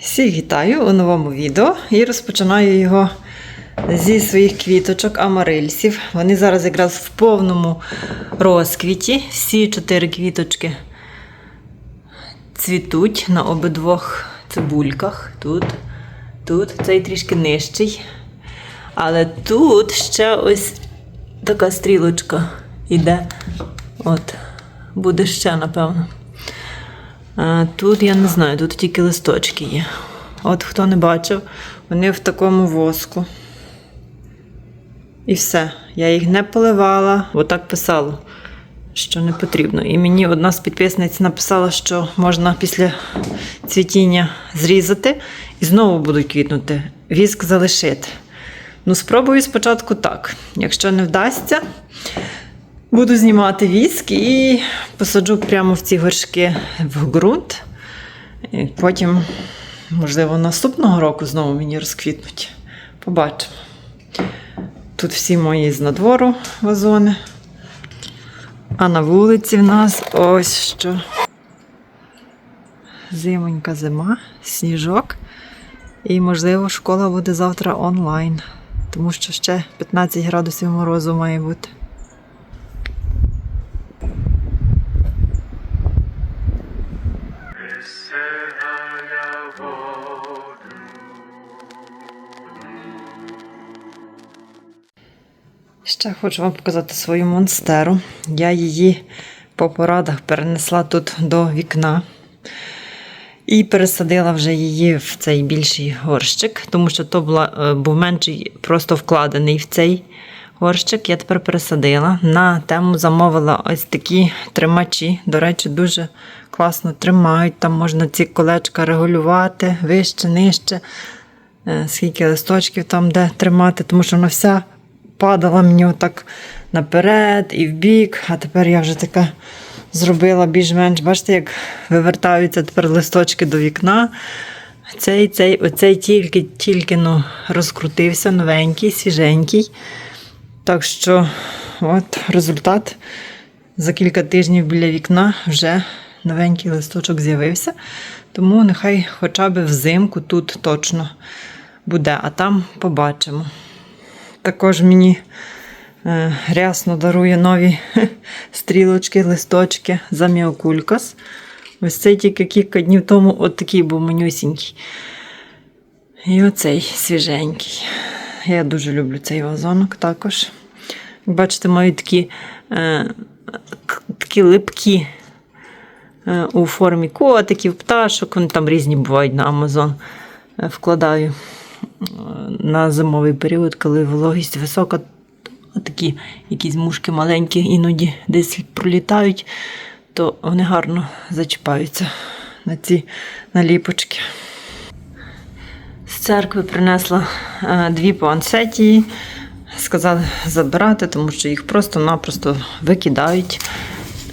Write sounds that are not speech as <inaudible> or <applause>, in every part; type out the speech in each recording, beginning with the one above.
Всіх вітаю у новому відео і розпочинаю його зі своїх квіточок амарильсів. Вони зараз якраз в повному розквіті. Всі чотири квіточки цвітуть на обидвох цибульках. Тут, тут, цей трішки нижчий. Але тут ще ось така стрілочка іде. От, буде ще, напевно. Тут я не знаю, тут тільки листочки є. От хто не бачив, вони в такому воску. І все. Я їх не поливала, отак писало, що не потрібно. І мені одна з підписниць написала, що можна після цвітіння зрізати і знову будуть квітнути. Віск залишити. Ну, спробую спочатку так. Якщо не вдасться, Буду знімати віск і посаджу прямо в ці горшки в ґрунт. І потім, можливо, наступного року знову мені розквітнуть. Побачимо. Тут всі мої з надвору вазони. А на вулиці в нас ось що. Зимонька зима, сніжок. І, можливо, школа буде завтра онлайн, тому що ще 15 градусів морозу має бути. Ще хочу вам показати свою монстеру. Я її по порадах перенесла тут до вікна. І пересадила вже її в цей більший горщик, тому що то була, е, був менший, просто вкладений в цей горщик. Я тепер пересадила. На тему замовила ось такі тримачі. До речі, дуже класно тримають. Там можна ці колечка регулювати вище, нижче. Е, Скільки листочків там де тримати, тому що вона вся падала мені отак наперед і в бік, а тепер я вже така зробила більш-менш. Бачите, як вивертаються тепер листочки до вікна. Цей, цей, оцей тільки, тільки ну, розкрутився, новенький, свіженький. Так що, от результат. За кілька тижнів біля вікна вже новенький листочок з'явився. Тому нехай хоча б взимку тут точно буде, а там побачимо. Також мені е, рясно дарує нові <laughs> стрілочки, листочки за міокулькас. Ось цей тільки кілька днів тому от такий був манюсінький. І оцей свіженький. Я дуже люблю цей вазонок також. Бачите, маю такі, е, такі липкі е, у формі котиків, пташок. Вони там різні бувають на Амазон. Е, Вкладаю на зимовий період, коли вологість висока, такі якісь мушки маленькі, іноді десь пролітають, то вони гарно зачіпаються на ці наліпочки. З церкви принесла е, дві пуансетії. Сказали забирати, тому що їх просто-напросто викидають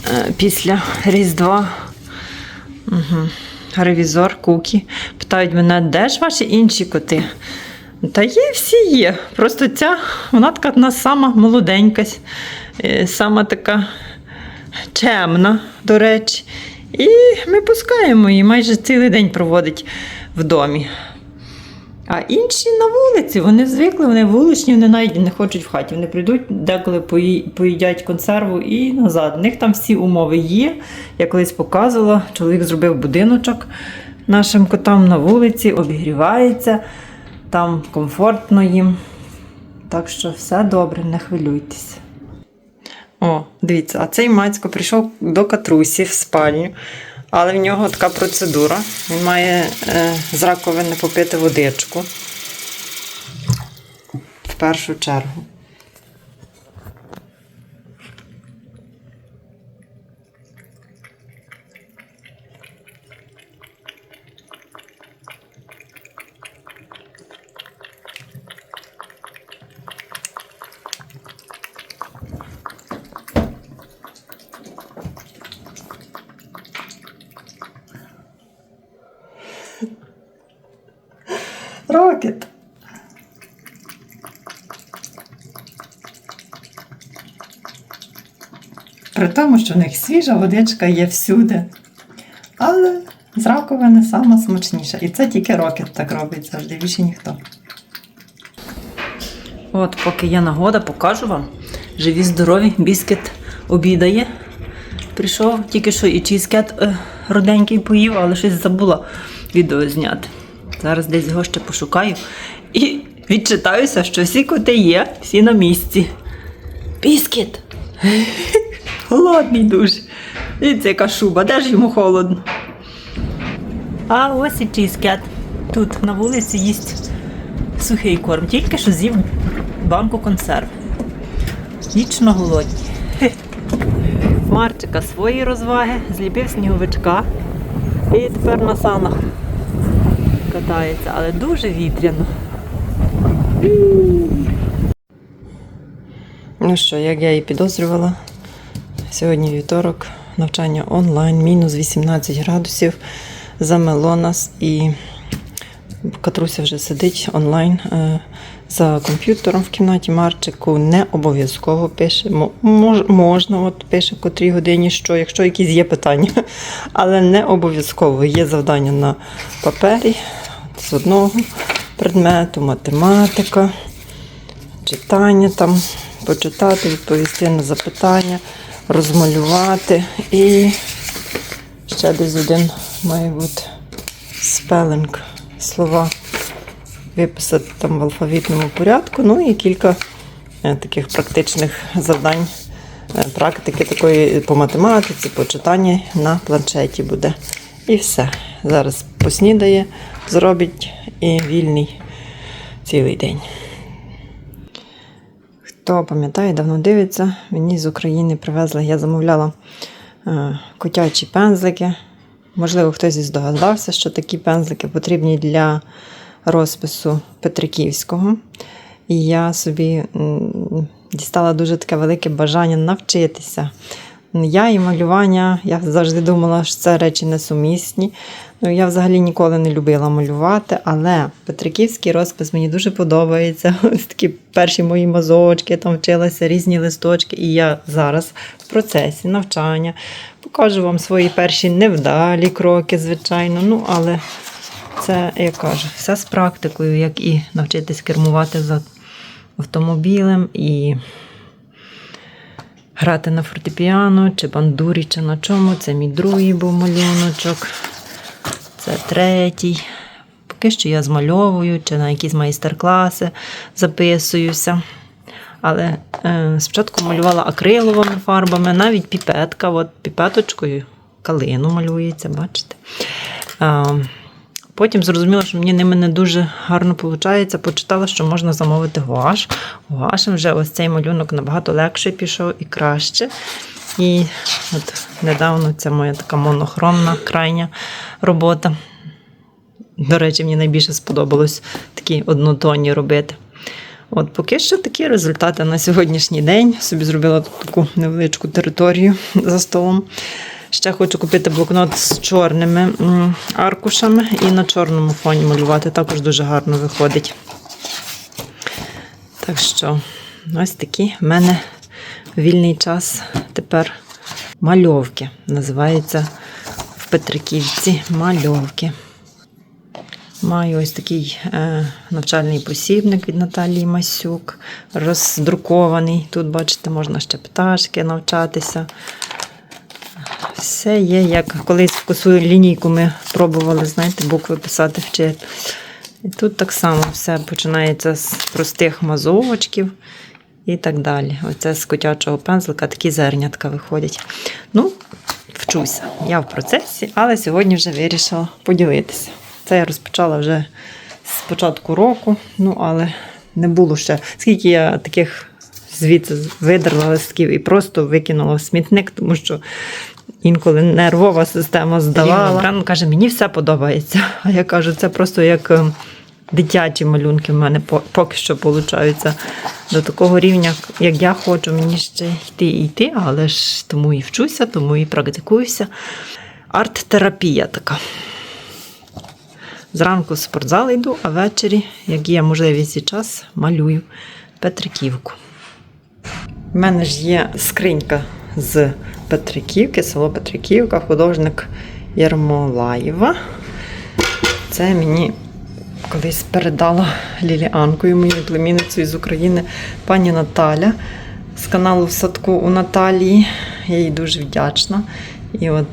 е, після Різдва. Угу. Ревізор, кукі. Питають мене, де ж ваші інші коти? Та є, всі є. Просто ця, вона така в сама молоденька, е, сама така чемна, до речі. І ми пускаємо її, майже цілий день проводить в домі. А інші на вулиці, вони звикли, вони вуличні, вони навіть не хочуть в хаті. Вони прийдуть, деколи пої- поїдять консерву і назад. У них там всі умови є. Я колись показувала, чоловік зробив будиночок нашим котам на вулиці, обігрівається, там комфортно їм. Так що все добре, не хвилюйтесь. О, дивіться, а цей Мацько прийшов до Катрусі в спальню, але в нього така процедура. Він має е, з раковини попити водичку. В першу чергу. Рокет. При тому, що в них свіжа водичка є всюди. Але з раковини сама смачніша. І це тільки рокет так робить завжди, більше ніхто. От, поки є нагода, покажу вам. Живі здорові, біскет обідає. Прийшов тільки що і чізкет е, роденький поїв, але щось забула відео зняти. Зараз десь його ще пошукаю. І відчитаюся, що всі коти є, всі на місці. Біскіт! Голодний дуже. Дивіться, яка шуба, де ж йому холодно. А ось і чізкет. Тут на вулиці їсть сухий корм, тільки що з'їв банку консерв. Вічно голодні. Марчика свої розваги, зліпив сніговичка і тепер на санах катається, але дуже вітряно. Ну що, як я і підозрювала, сьогодні вівторок, навчання онлайн, мінус 18 градусів, замело нас і Катруся вже сидить онлайн е, за комп'ютером в кімнаті Марчику. Не обов'язково пише. Мож- можна, от пише в котрій годині, що, якщо якісь є питання. <laughs> Але не обов'язково є завдання на папері з одного предмету, математика, читання там, почитати, відповісти на запитання, розмалювати і ще десь один має бути спелинг, слова виписати там в алфавітному порядку. Ну і кілька е, таких практичних завдань, е, практики такої по математиці, по читанні на планшеті буде. І все. Зараз поснідає, зробить і вільний цілий день. Хто пам'ятає, давно дивиться, мені з України привезли, я замовляла е, котячі пензлики. Можливо, хтось і здогадався, що такі пензлики потрібні для розпису Петриківського. І я собі дістала дуже таке велике бажання навчитися. Я і малювання, я завжди думала, що це речі несумісні. Ну, я взагалі ніколи не любила малювати, але Петриківський розпис мені дуже подобається. <laughs> Ось такі перші мої мазочки, там вчилася різні листочки. І я зараз в процесі навчання покажу вам свої перші невдалі кроки, звичайно. Ну, але це, я кажу, все з практикою, як і навчитись кермувати за автомобілем, і грати на фортепіано, чи бандурі, чи на чому. Це мій другий був малюночок. Це третій. Поки що я змальовую, чи на якісь майстер-класи записуюся. Але е, спочатку малювала акриловими фарбами, навіть піпетка, от піпеточкою калину малюється, бачите. Е, потім зрозуміла, що мені ними не дуже гарно виходить. Почитала, що можна замовити гуаш. Гуашем вже ось цей малюнок набагато легше пішов і краще. І от недавно це моя така монохромна крайня робота. До речі, мені найбільше сподобалось такі однотонні робити. От поки що такі результати на сьогоднішній день. Собі зробила таку невеличку територію <laughs> за столом. Ще хочу купити блокнот з чорними аркушами і на чорному фоні малювати. Також дуже гарно виходить. Так що, ось такі в мене вільний час тепер мальовки. Називається в Петриківці мальовки. Маю ось такий е, навчальний посібник від Наталії Масюк, роздрукований. Тут, бачите, можна ще пташки навчатися. Все є, як колись в косу лінійку ми пробували, знаєте, букви писати вчити. І тут так само все починається з простих мазовочків і так далі. Оце з котячого пензлика такі зернятка виходять. Ну, вчуся. Я в процесі, але сьогодні вже вирішила поділитися. Це я розпочала вже з початку року, ну але не було ще. Скільки я таких звідси видерла листків і просто викинула в смітник, тому що інколи нервова система здавала. Рано каже, мені все подобається. А я кажу, це просто як е, дитячі малюнки в мене поки що получаються до такого рівня, як я хочу, мені ще йти і йти, але ж тому і вчуся, тому і практикуюся. Арт-терапія така. Зранку в спортзал йду, а ввечері, як є можливість і час, малюю Петриківку. У мене ж є скринька з Петриківки, село Петриківка, художник Єрмолаєва. Це мені колись передала Ліліанкою, моєю племінницею з України, пані Наталя з каналу в садку у Наталії. Я їй дуже вдячна. І от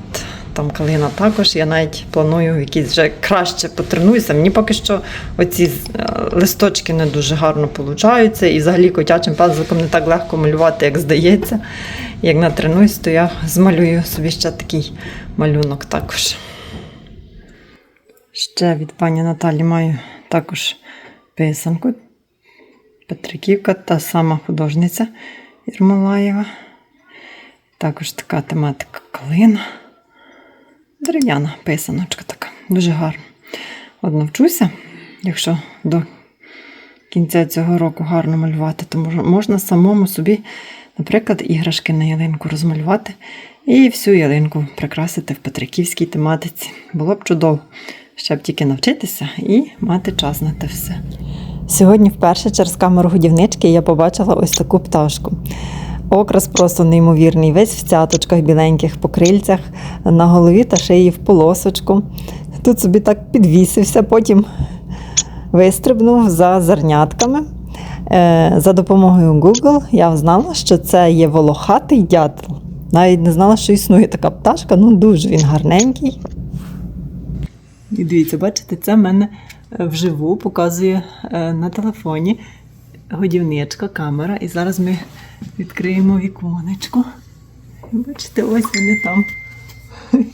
там калина також. Я навіть планую якісь вже краще потренуюся. Мені поки що оці е, листочки не дуже гарно получаються. І взагалі котячим пензликом не так легко малювати, як здається. Як натренуюсь, то я змалюю собі ще такий малюнок також. Ще від пані Наталі маю також писанку. Петриківка, та сама художниця Єрмолаєва. Також така тематика калина. Дерев'яна писаночка така. Дуже гарна. От навчуся, якщо до кінця цього року гарно малювати, то можна самому собі, наприклад, іграшки на ялинку розмалювати і всю ялинку прикрасити в петриківській тематиці. Було б чудово, щоб тільки навчитися і мати час на те все. Сьогодні вперше через камеру годівнички я побачила ось таку пташку. Окрас просто неймовірний, весь в цяточках біленьких по крильцях, на голові та шиї в полосочку. Тут собі так підвісився, потім вистрибнув за зернятками. Е, За допомогою Google я знала, що це є волохатий дятел. Навіть не знала, що існує така пташка, ну дуже він гарненький. І дивіться, бачите, це в мене е, вживу показує е, на телефоні годівничка, камера. І зараз ми відкриємо віконечко. Бачите, ось вони там. <laughs>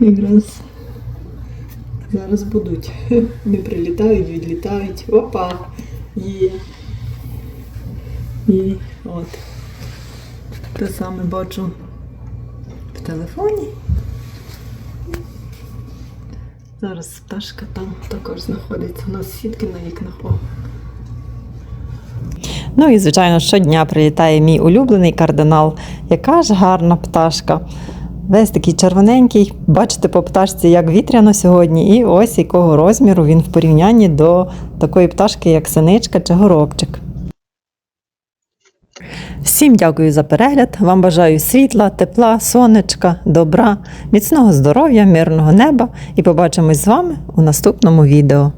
Якраз зараз будуть. <laughs> Не прилітають, відлітають. Опа! Є. І от. Те саме бачу в телефоні. Зараз пташка там також знаходиться. У нас сітки на вікнах. Ну і, звичайно, щодня прилітає мій улюблений кардинал. Яка ж гарна пташка. Весь такий червоненький. Бачите по пташці, як вітряно сьогодні, і ось якого розміру він в порівнянні до такої пташки, як синичка чи горобчик. Всім дякую за перегляд. Вам бажаю світла, тепла, сонечка, добра, міцного здоров'я, мирного неба і побачимось з вами у наступному відео.